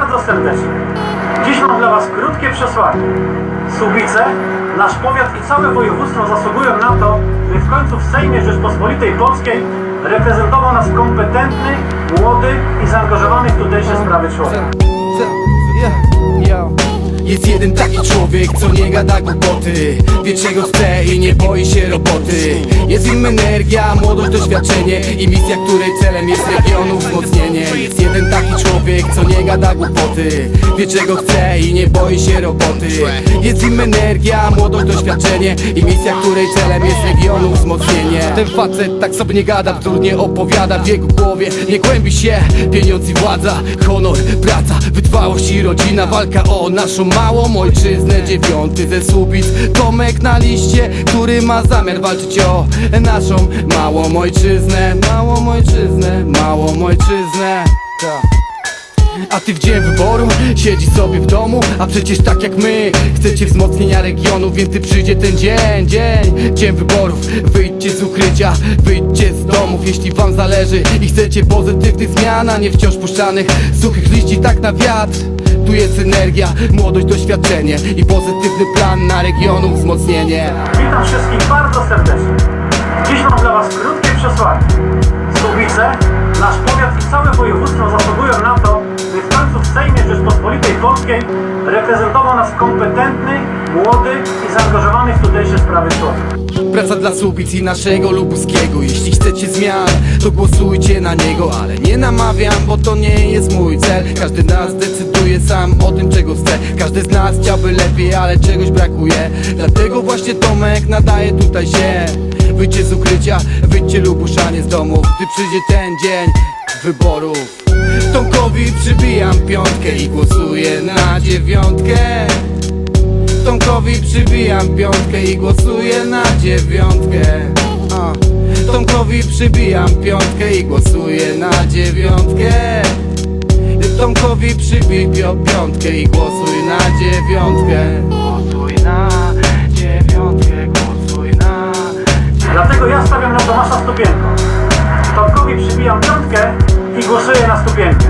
bardzo serdecznie. Dziś mam dla Was krótkie przesłanie. Słubice, nasz powiat i całe województwo zasługują na to, by w końcu w Sejmie Rzeczpospolitej Polskiej reprezentował nas kompetentny, młody i zaangażowany w tutejsze sprawy człowiek. Jest jeden taki człowiek, co nie gada głupoty Wie czego chce i nie boi się roboty Jest im energia, młodość, doświadczenie I misja, której celem jest regionu wzmocnienie człowiek, co nie gada głupoty. Wie czego chce i nie boi się roboty. Jest im energia, młodość, doświadczenie I misja, której celem jest regionu wzmocnienie. Ten facet tak sobie nie gada, bzdur nie opowiada. W jego głowie nie głębi się pieniądz i władza Honor, praca, wytrwałość i rodzina. Walka o naszą małą ojczyznę. Dziewiąty ze Słubic, Tomek na liście Który ma zamiar walczyć o naszą małą ojczyznę. Małą ojczyznę, małą ojczyznę. Tak. A ty w dzień wyboru siedzi sobie w domu A przecież tak jak my Chcecie wzmocnienia regionu Więc ty przyjdzie ten dzień, dzień Dzień wyborów. Wyjdźcie z ukrycia Wyjdźcie z domów Jeśli wam zależy I chcecie pozytywnych zmian A nie wciąż puszczanych Suchych liści tak na wiatr. Tu jest energia, młodość, doświadczenie I pozytywny plan na regionu wzmocnienie. Witam wszystkich bardzo serdecznie. Dziś mam dla Was Rzeczpospolitej Polskiej reprezentował nas kompetentny, młody i zaangażowany w tutejsze sprawy człowiek. Praca dla Słubic i naszego lubuskiego. Jeśli chcecie zmian, to głosujcie na niego Ale nie namawiam, bo to nie jest mój cel. Każdy nas decyduje sam o tym, czego chce. Każdy z nas chciałby lepiej, ale czegoś brakuje. Dlatego właśnie Tomek nadaje tutaj się. Wyjdźcie z ukrycia, wyjdźcie lubuszanie z domów Gdy przyjdzie ten dzień wyborów Tomkowi przybijam piątkę i głosuję na dziewiątkę. Tomkowi przybijam piątkę i głosuję na dziewiątkę. A. Tomkowi przybijam piątkę i głosuję na dziewiątkę. Tomkowi przybij piątkę i głosuj na dziewiątkę. Głosuj na i głosuję na stupienkę.